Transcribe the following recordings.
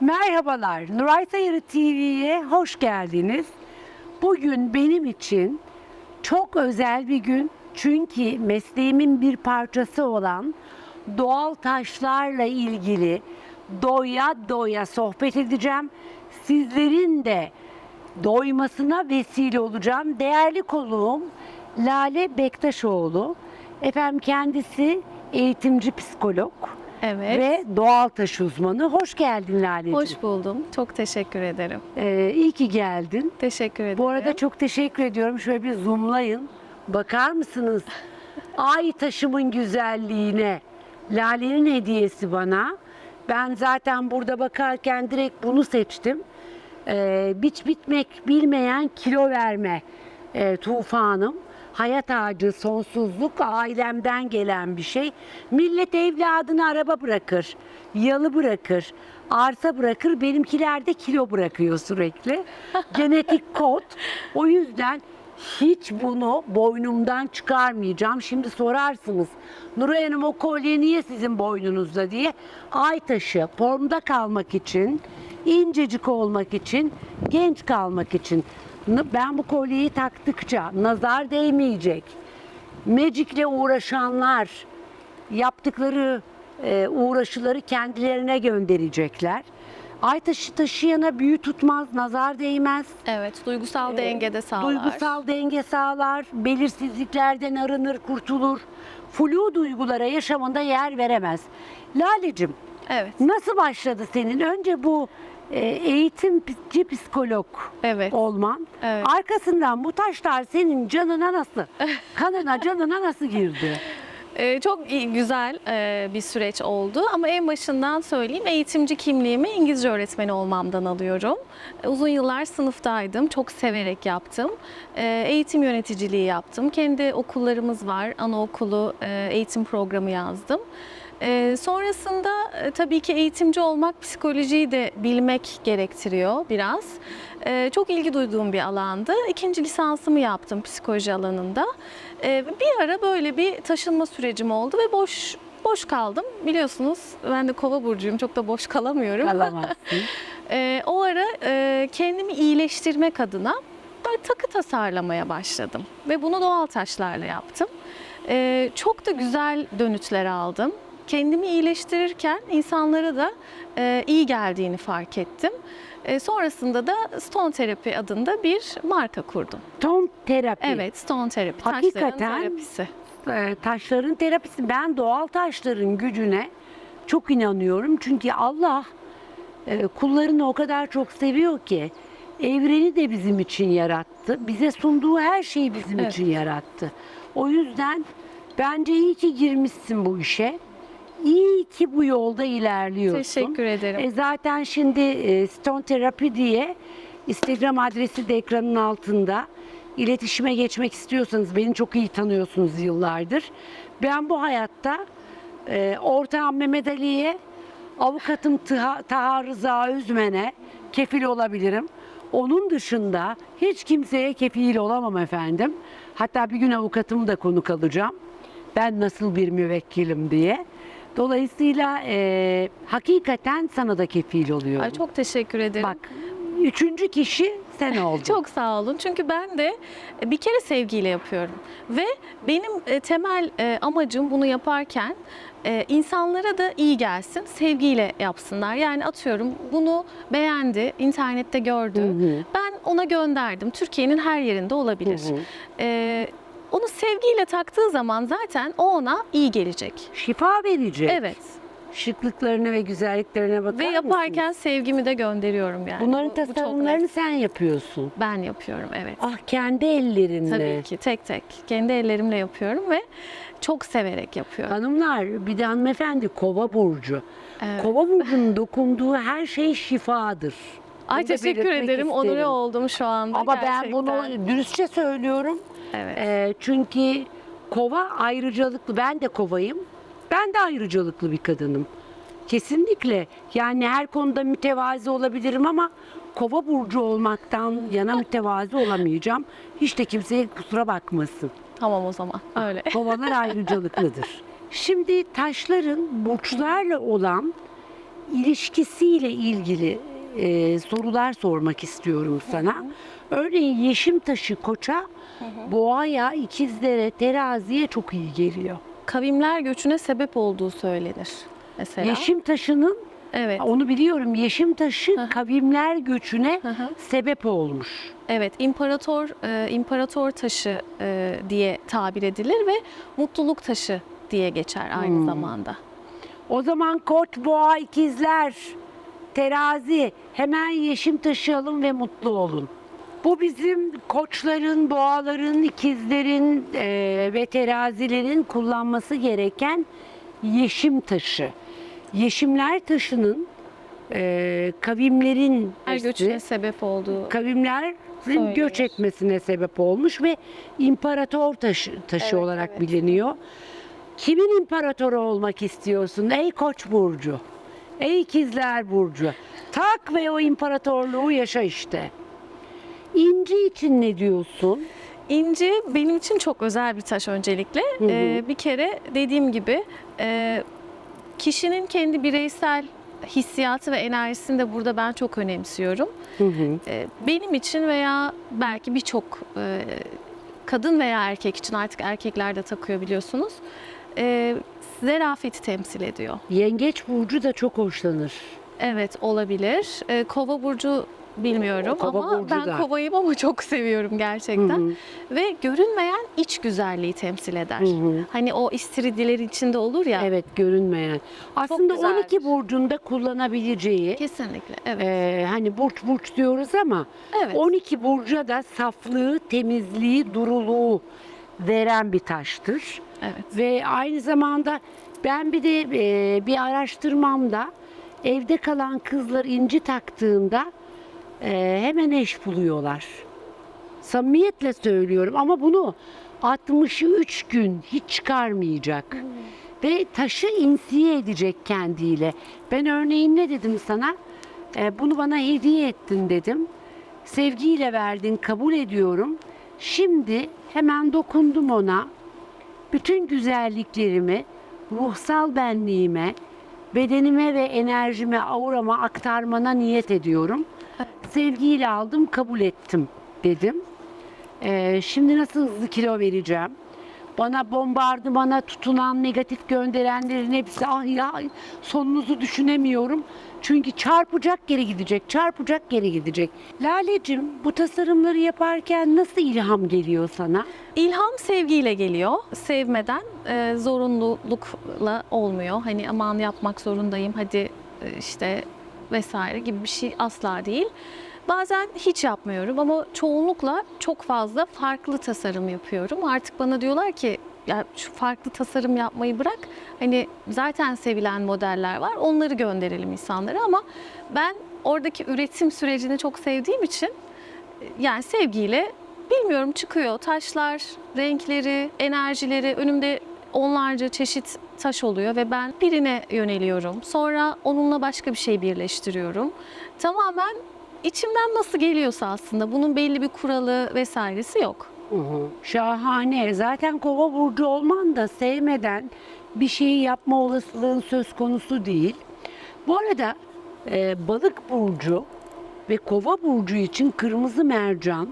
Merhabalar, Nuray Sayırı TV'ye hoş geldiniz. Bugün benim için çok özel bir gün. Çünkü mesleğimin bir parçası olan doğal taşlarla ilgili doya doya sohbet edeceğim. Sizlerin de doymasına vesile olacağım. Değerli konuğum Lale Bektaşoğlu. Efendim kendisi eğitimci psikolog Evet. ve doğal taş uzmanı. Hoş geldin Lale'ciğim. Hoş buldum. Çok teşekkür ederim. Ee, iyi ki geldin. Teşekkür ederim. Bu arada çok teşekkür ediyorum. Şöyle bir zoomlayın. Bakar mısınız? Ay taşımın güzelliğine. Lale'nin hediyesi bana. Ben zaten burada bakarken direkt bunu seçtim. Ee, biç bitmek bilmeyen kilo verme e, tufanım. Hayat ağacı, sonsuzluk ailemden gelen bir şey. Millet evladına araba bırakır, yalı bırakır, arsa bırakır. Benimkiler de kilo bırakıyor sürekli. Genetik kod. O yüzden hiç bunu boynumdan çıkarmayacağım. Şimdi sorarsınız Nuray Hanım o kolye niye sizin boynunuzda diye. Ay taşı formda kalmak için, incecik olmak için, genç kalmak için. Ben bu kolyeyi taktıkça nazar değmeyecek. Magic'le uğraşanlar yaptıkları e, uğraşıları kendilerine gönderecekler. Ay taşı taşıyana büyü tutmaz, nazar değmez. Evet, duygusal dengede sağlar. Ee, Duygusal denge sağlar, belirsizliklerden arınır, kurtulur. Flu duygulara yaşamında yer veremez. Lalecim, Evet. nasıl başladı senin? Önce bu e, eğitimci psikolog Evet. olman. Evet. Arkasından bu taşlar senin canına nasıl, kanına, canına nasıl girdi? Ee, çok iyi, güzel e, bir süreç oldu ama en başından söyleyeyim eğitimci kimliğimi İngilizce öğretmeni olmamdan alıyorum. E, Uzun yıllar sınıftaydım, çok severek yaptım. E, Eğitim yöneticiliği yaptım. Kendi okullarımız var, anaokulu e, eğitim programı yazdım. E, sonrasında e, tabii ki eğitimci olmak psikolojiyi de bilmek gerektiriyor biraz. E, çok ilgi duyduğum bir alandı. İkinci lisansımı yaptım psikoloji alanında. E, bir ara böyle bir taşınma sürecim oldu ve boş boş kaldım. Biliyorsunuz ben de kova burcuyum çok da boş kalamıyorum. Kalamazsın. E, o ara e, kendimi iyileştirmek adına böyle takı tasarlamaya başladım. Ve bunu doğal taşlarla yaptım. E, çok da güzel dönütler aldım. Kendimi iyileştirirken insanlara da e, iyi geldiğini fark ettim. E, sonrasında da Stone Therapy adında bir marka kurdum. Ton terapi. Evet, Stone Therapy. Hakikaten- Taşların terapisi. e, taşların terapisi. Ben doğal taşların gücüne çok inanıyorum. Çünkü Allah e, kullarını o kadar çok seviyor ki evreni de bizim için yarattı. Bize sunduğu her şeyi bizim Evet. için yarattı. O yüzden bence iyi ki girmişsin bu işe. İyi ki bu yolda ilerliyorsun. Teşekkür ederim. E zaten şimdi e, Stone Therapy diye Instagram adresi de ekranın altında. İletişime geçmek istiyorsanız beni çok iyi tanıyorsunuz yıllardır. Ben bu hayatta e, ortağım Mehmet Ali'ye, avukatım Tıha, Taha Rıza Özmen'e kefil olabilirim. Onun dışında hiç kimseye kefil olamam efendim. Hatta bir gün avukatımı da konuk alacağım. Ben nasıl bir müvekkilim diye. Dolayısıyla e, hakikaten sana da kefil oluyorum. Ay, çok teşekkür ederim. Bak üçüncü kişi sen oldun. Çok sağ olun. Çünkü ben de e, bir kere sevgiyle yapıyorum. Ve benim e, temel e, amacım bunu yaparken insanlara da iyi gelsin, sevgiyle yapsınlar. Yani atıyorum bunu beğendi, internette gördü. Hı hı. Ben ona gönderdim. Türkiye'nin her yerinde olabilir. Hı hı. E, onu sevgiyle taktığı zaman zaten o ona iyi gelecek. Şifa verecek. Evet. Şıklıklarına ve güzelliklerine bakar Ve mısınız? yaparken sevgimi de gönderiyorum yani. Bunların Bu- bu çok tasarımlarını net. sen yapıyorsun. ben yapıyorum evet. Ah kendi ellerinle. Tabii ki tek tek kendi ellerimle yapıyorum ve çok severek yapıyorum. Hanımlar bir de hanımefendi kova burcu. Evet. Kova burcunun dokunduğu her şey şifadır. Ay Bunu teşekkür ederim. İsterim. oldum şu anda. Ama ben gerçekten. bunu dürüstçe söylüyorum. Evet. Ee, çünkü kova ayrıcalıklı. Ben de kovayım. Ben de ayrıcalıklı bir kadınım. Kesinlikle. Yani her konuda mütevazi olabilirim ama kova burcu olmaktan yana mütevazi olamayacağım. Hiç de kimseye kusura bakmasın. Tamam o zaman. Öyle. Kovalar ayrıcalıklıdır. Şimdi taşların burçlarla olan ilişkisiyle ilgili e, sorular sormak istiyorum sana. Örneğin yeşim taşı koça, boğaya, ikizlere, teraziye çok iyi geliyor. Kavimler göçüne sebep olduğu söylenir. Mesela. Yeşim taşının, Evet. onu biliyorum, yeşim taşı kavimler göçüne hı. sebep olmuş. Evet, imparator e, imparator taşı e, diye tabir edilir ve mutluluk taşı diye geçer aynı Hmm. zamanda. O zaman koç, boğa, ikizler, terazi hemen yeşim taşı alın ve mutlu olun. Bu bizim koçların, boğaların, ikizlerin eee, ve terazilerin kullanması gereken yeşim taşı. Yeşimler taşının eee, kavimlerin Her göçüne sebep olduğu Söylenir. göç etmesine sebep olmuş ve imparator taşı, taşı Evet, olarak evet. biliniyor. Kimin imparatoru olmak istiyorsun ey koç burcu? Ey ikizler burcu? Tak ve o imparatorluğu yaşa işte. İnci için ne diyorsun? İnci benim için çok özel bir taş öncelikle. hı. Ee, bir kere dediğim gibi e, kişinin kendi bireysel hissiyatı ve enerjisini de burada ben çok önemsiyorum. Ee, benim için veya belki birçok e, kadın veya erkek için artık erkekler de takıyor biliyorsunuz. E, zerafeti temsil ediyor. Yengeç burcu da çok hoşlanır. Evet olabilir. E, kova burcu bilmiyorum Kova ama burcu ben da. kovayım ama çok seviyorum gerçekten. Ve görünmeyen iç güzelliği temsil eder. Hani o istiridiler içinde olur ya. Evet görünmeyen. Aslında güzeldir. 12 burcunda kullanabileceği Kesinlikle. Evet. Ee, hani burç burç diyoruz ama Evet. 12 burca da saflığı, temizliği, duruluğu veren bir taştır. evet. Ve aynı zamanda ben bir de e, bir araştırmamda evde kalan kızlar inci taktığında e, hemen eş buluyorlar. Samimiyetle söylüyorum ama bunu 63 gün hiç çıkarmayacak. Ve taşı insiye edecek kendiyle. Ben örneğin ne dedim sana? E, bunu bana hediye ettin dedim. Sevgiyle verdin, kabul ediyorum. Şimdi hemen dokundum ona bütün güzelliklerimi ruhsal benliğime, bedenime ve enerjime, aurama aktarmana niyet ediyorum. Sevgiyle aldım, kabul ettim dedim. Ee, şimdi nasıl hızlı kilo vereceğim? Bana bombardımana tutunan, negatif gönderenlerin hepsi ah ya sonunuzu düşünemiyorum. Çünkü çarpacak geri gidecek, çarpacak geri gidecek. Lalecim bu tasarımları yaparken nasıl ilham geliyor sana? İlham sevgiyle geliyor. Sevmeden e, zorunlulukla olmuyor. Hani aman yapmak zorundayım hadi e, işte vesaire gibi bir şey asla değil. Bazen hiç yapmıyorum ama çoğunlukla çok fazla farklı tasarım yapıyorum. Artık bana diyorlar ki ya şu farklı tasarım yapmayı bırak. Hani zaten sevilen modeller var. Onları gönderelim insanlara ama ben oradaki üretim sürecini çok sevdiğim için yani sevgiyle bilmiyorum çıkıyor taşlar, renkleri, enerjileri önümde onlarca çeşit taş oluyor ve ben birine yöneliyorum. Sonra onunla başka bir şey birleştiriyorum. Tamamen içimden nasıl geliyorsa aslında bunun belli bir kuralı vesairesi yok. Şahane. Zaten kova burcu olman da sevmeden bir şeyi yapma olasılığın söz konusu değil. Bu arada e, balık burcu ve kova burcu için kırmızı mercan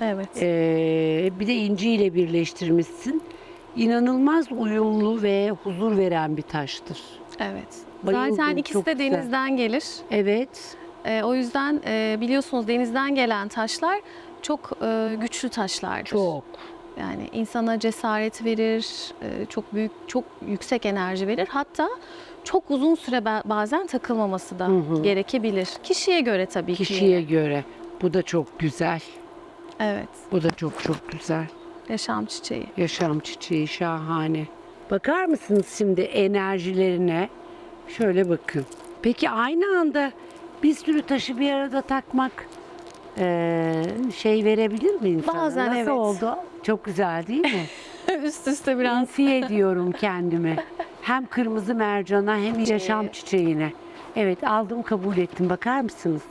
Evet. e, bir de inci ile birleştirmişsin. İnanılmaz uyumlu ve huzur veren bir taştır. Evet. Bayıldım, Zaten ikisi çok de güzel. denizden gelir. Evet. Ee, o yüzden e, biliyorsunuz denizden gelen taşlar çok e, güçlü taşlardır. Çok. Yani insana cesaret verir, e, çok büyük, çok yüksek enerji verir. Hatta çok uzun süre ba- bazen takılmaması da gerekebilir. Kişiye göre tabii ki. Kişiye göre. Bu da çok güzel. Evet, Bu da çok çok güzel. yaşam çiçeği. Yaşam çiçeği şahane. Bakar mısınız şimdi enerjilerine? Şöyle bakın. Peki aynı anda bir sürü taşı bir arada takmak eee, şey verebilir mi insana? Bazen Nasıl evet. oldu? Çok güzel değil mi? Üst üste biraz. Enfiye ediyorum kendimi. Hem kırmızı mercana hem yaşam çiçeğine. Evet aldım kabul ettim. Bakar mısınız?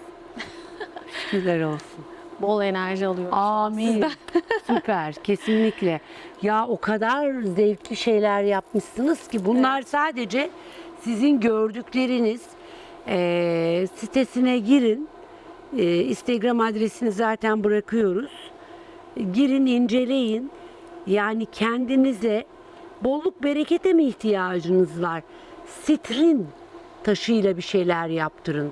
Güzel olsun. Bol enerji alıyorum. Amin. Süper, kesinlikle. Ya o kadar zevkli şeyler yapmışsınız ki bunlar sadece sizin gördükleriniz. Ee, sitesine girin. Ee, Instagram adresini zaten bırakıyoruz. Girin inceleyin. Yani kendinize bolluk berekete mi ihtiyacınız var? Sitrin taşıyla bir şeyler yaptırın.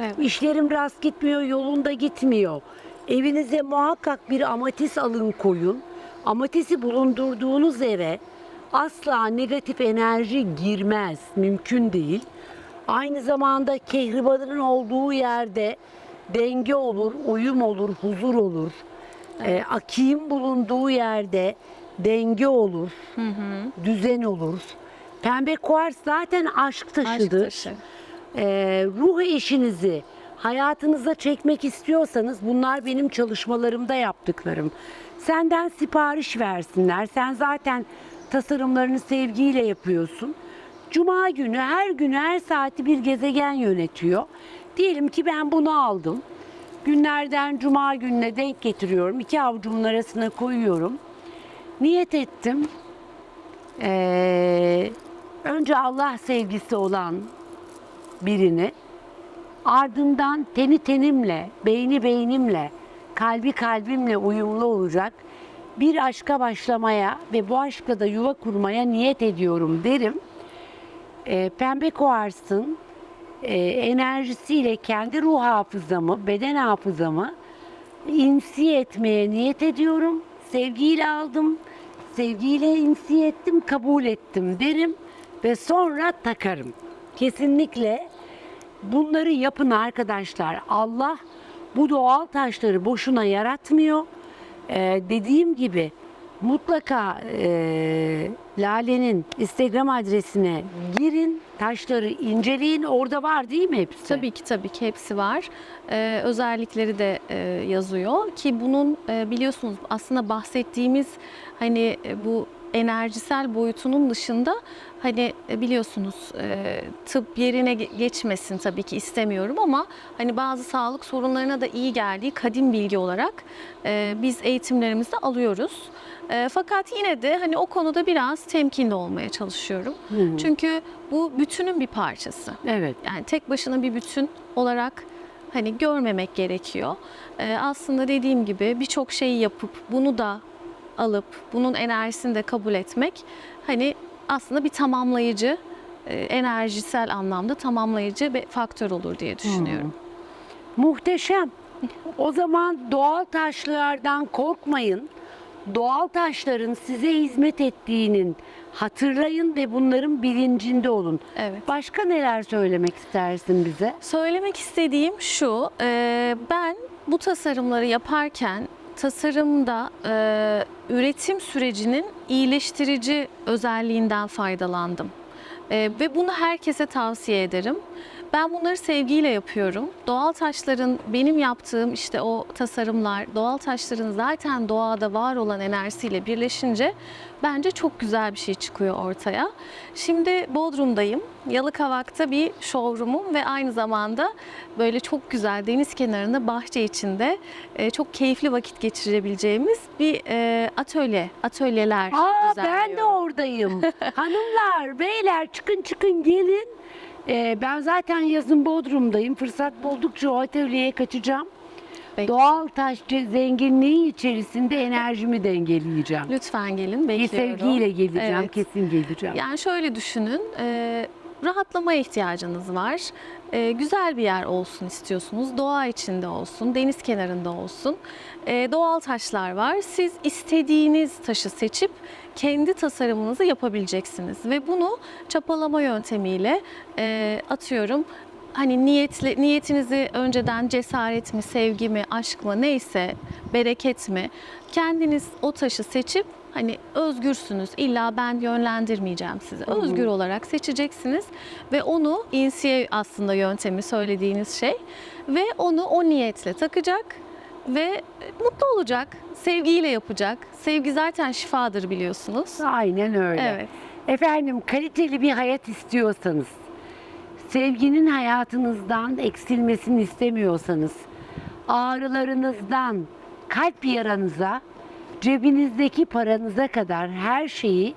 Evet. İşlerim rast gitmiyor, yolunda gitmiyor. Evinize muhakkak bir amatis alın koyun. Amatisi bulundurduğunuz eve asla negatif enerji girmez. Mümkün değil. Aynı zamanda kehribarın olduğu yerde denge olur, uyum olur, huzur olur. Ee, akiğin bulunduğu yerde denge olur, düzen olur. Pembe kuars zaten aşk taşıdır. taşı. Ee, ruh eşinizi hayatınıza çekmek istiyorsanız bunlar benim çalışmalarımda yaptıklarım. Senden sipariş versinler. Sen zaten tasarımlarını sevgiyle yapıyorsun. Cuma günü her günü her saati bir gezegen yönetiyor. Diyelim ki ben bunu aldım. Günlerden cuma gününe denk getiriyorum. İki avucumun arasına koyuyorum. Niyet ettim. Ee, önce Allah sevgisi olan birini ardından teni tenimle, beyni beynimle, kalbi kalbimle uyumlu olacak bir aşka başlamaya ve bu aşkla da yuva kurmaya niyet ediyorum derim. Ee, Pembe kuarsın e, enerjisiyle kendi ruh hafızamı, beden hafızamı insiye etmeye niyet ediyorum. Sevgiyle aldım, sevgiyle insiye ettim, kabul ettim derim ve sonra takarım. Kesinlikle bunları yapın arkadaşlar. Allah bu doğal taşları boşuna yaratmıyor. Ee, dediğim gibi mutlaka e, Lale'nin Instagram adresine girin, taşları inceleyin. Orada var değil mi hepsi? Tabii ki tabii ki hepsi var. Ee, özellikleri de e, yazıyor ki bunun e, biliyorsunuz aslında bahsettiğimiz hani e, bu enerjisel boyutunun dışında hani e, biliyorsunuz e, tıp yerine ge- geçmesin tabii ki istemiyorum ama hani bazı sağlık sorunlarına da iyi geldiği kadim bilgi olarak e, biz eğitimlerimizde alıyoruz. E, fakat yine de hani o konuda biraz temkinli olmaya çalışıyorum. Hı. Çünkü bu bütünün bir parçası. Evet. Yani tek başına bir bütün olarak hani görmemek gerekiyor. Ee, aslında dediğim gibi birçok şeyi yapıp bunu da alıp bunun enerjisini de kabul etmek hani aslında bir tamamlayıcı e, enerjisel anlamda tamamlayıcı bir faktör olur diye düşünüyorum. Muhteşem. O zaman doğal taşlardan korkmayın. Doğal taşların size hizmet ettiğinin hatırlayın ve bunların bilincinde olun. Evet. Başka neler söylemek istersin bize? Söylemek istediğim şu, e, ben bu tasarımları yaparken tasarımda e, üretim sürecinin iyileştirici özelliğinden faydalandım. E, ve bunu herkese tavsiye ederim. Ben bunları sevgiyle yapıyorum. Doğal taşların benim yaptığım işte o tasarımlar, doğal taşların zaten doğada var olan enerjisiyle birleşince bence çok güzel bir şey çıkıyor ortaya. Şimdi Bodrum'dayım. Yalıkavak'ta bir showroom'um ve aynı zamanda böyle çok güzel deniz kenarında bahçe içinde e, çok keyifli vakit geçirebileceğimiz bir e, atölye, atölyeler Aa ben de oradayım. Hanımlar, beyler çıkın çıkın gelin. Ee, ben zaten yazın Bodrum'dayım. Fırsat buldukça o atölyeye kaçacağım. Peki. Doğal taş zenginliği içerisinde enerjimi dengeleyeceğim. Lütfen gelin Bir bekliyorum. sevgiyle geleceğim, Evet. kesin geleceğim. Yani şöyle düşünün, e, rahatlamaya ihtiyacınız var. E, güzel bir yer olsun istiyorsunuz, doğa içinde olsun, deniz kenarında olsun. E, doğal taşlar var. Siz istediğiniz taşı seçip kendi tasarımınızı yapabileceksiniz ve bunu çapalama yöntemiyle e, atıyorum. Hani niyetle, niyetinizi önceden cesaret mi, sevgi mi, aşk mı neyse, bereket mi kendiniz o taşı seçip hani özgürsünüz. İlla ben yönlendirmeyeceğim sizi. Özgür olarak seçeceksiniz ve onu insiye aslında yöntemi söylediğiniz şey ve onu o niyetle takacak ve mutlu olacak. Sevgiyle yapacak. Sevgi zaten şifadır biliyorsunuz. Aynen öyle. Evet. Efendim kaliteli bir hayat istiyorsanız, sevginin hayatınızdan eksilmesini istemiyorsanız, ağrılarınızdan kalp yaranıza, cebinizdeki paranıza kadar her şeyi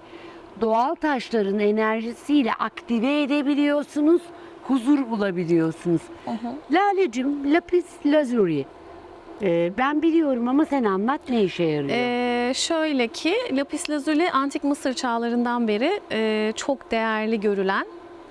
doğal taşların enerjisiyle aktive edebiliyorsunuz huzur bulabiliyorsunuz. Lalecim lapis lazuli. Ee, ben biliyorum ama sen anlat ne işe yarıyor? Ee, şöyle ki lapis lazuli antik Mısır çağlarından beri e, çok değerli görülen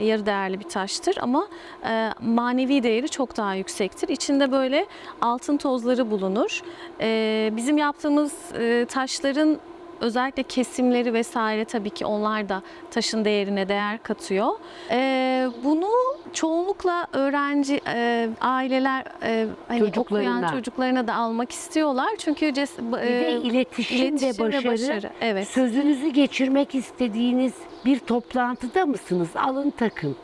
yarı değerli bir taştır ama e, manevi değeri çok daha yüksektir. İçinde böyle altın tozları bulunur. E, bizim yaptığımız e, taşların özellikle kesimleri vesaire tabii ki onlar da taşın değerine değer katıyor. E, bunu çoğunlukla öğrenci e, aileler e, hani Çocuklarına. okuyan çocuklarına da almak istiyorlar. Çünkü ces- Bir de e, iletişim, iletişim ve başarı. başarı, evet. Sözünüzü geçirmek istediğiniz bir toplantıda mısınız? Alın takın.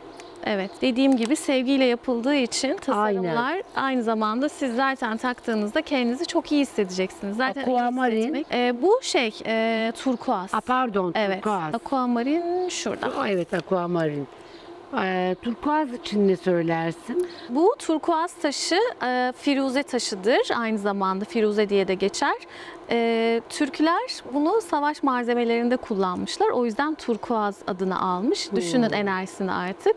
Evet, dediğim gibi sevgiyle yapıldığı için tasarımlar aynı zamanda siz zaten taktığınızda kendinizi çok iyi hissedeceksiniz. Zaten Aquamarin. Ee, bu şey, e, turkuaz. A, pardon evet, turkuaz. aquamarin şurada. Aa, Evet aquamarin. Ee, turkuaz için ne söylersin? Bu turkuaz taşı e, firuze taşıdır. Aynı zamanda firuze diye de geçer. E, Türkler bunu savaş malzemelerinde kullanmışlar. O yüzden turkuaz adını almış. Düşünün enerjisini artık.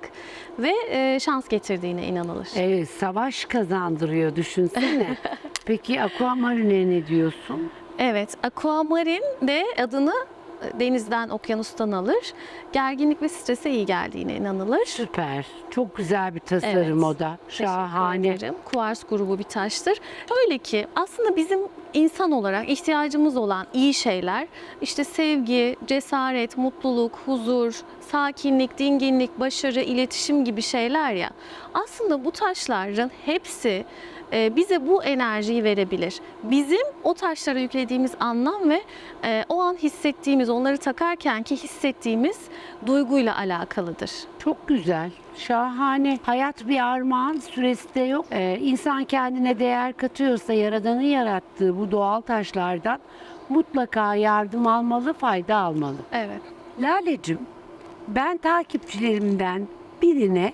Ve e, şans getirdiğine inanılır. Evet savaş kazandırıyor düşünsene. Peki aquamarine ne diyorsun? Evet, aquamarin de adını denizden, okyanustan alır. Gerginlik ve strese iyi geldiğine inanılır. Süper. Çok güzel bir tasarım Evet. o da. Şahane. Kuvars grubu bir taştır. Şöyle ki aslında bizim insan olarak ihtiyacımız olan iyi şeyler işte sevgi, cesaret, mutluluk, huzur, sakinlik, dinginlik, başarı, iletişim gibi şeyler ya. Aslında bu taşların hepsi bize bu enerjiyi verebilir. Bizim o taşlara yüklediğimiz anlam ve e, o an hissettiğimiz, onları takarken ki hissettiğimiz duyguyla alakalıdır. Çok güzel. Şahane. Hayat bir armağan süresi de yok. Ee, insan kendine değer katıyorsa Yaradan'ın yarattığı bu doğal taşlardan mutlaka yardım almalı, fayda almalı. Evet. Lalecim, ben takipçilerimden birine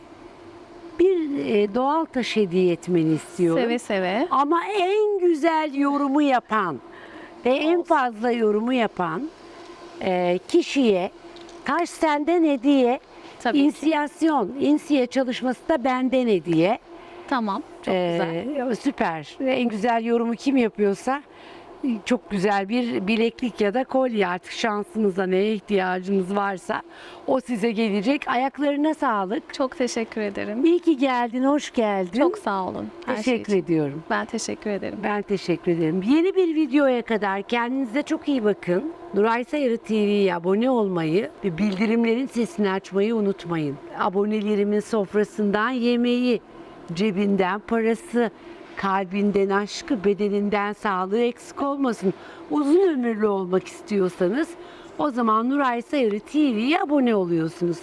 bir e, doğal taş hediye etmeni istiyorum. Seve seve. Ama en güzel yorumu yapan ve en fazla yorumu yapan e, kişiye taş senden hediye, Tabii ki. inisiyasyon, insiye çalışması da benden hediye. Tamam. Çok Ee, güzel. Süper. En güzel yorumu kim yapıyorsa çok güzel bir bileklik ya da kolye artık şansınıza neye ihtiyacınız varsa o size gelecek. Ayaklarına sağlık. Çok teşekkür ederim. İyi ki geldin, hoş geldin. Çok sağ olun. Her şey teşekkür için. ediyorum. Ben teşekkür ederim. Ben teşekkür ederim. Yeni bir videoya kadar kendinize çok iyi bakın. Nuray Sayarı TV'ye abone olmayı ve bildirimlerin sesini açmayı unutmayın. Abonelerimin sofrasından yemeği, cebinden parası, kalbinden aşkı, bedeninden sağlığı eksik olmasın. Uzun ömürlü olmak istiyorsanız o zaman Nuray Sayarı TV'ye abone oluyorsunuz.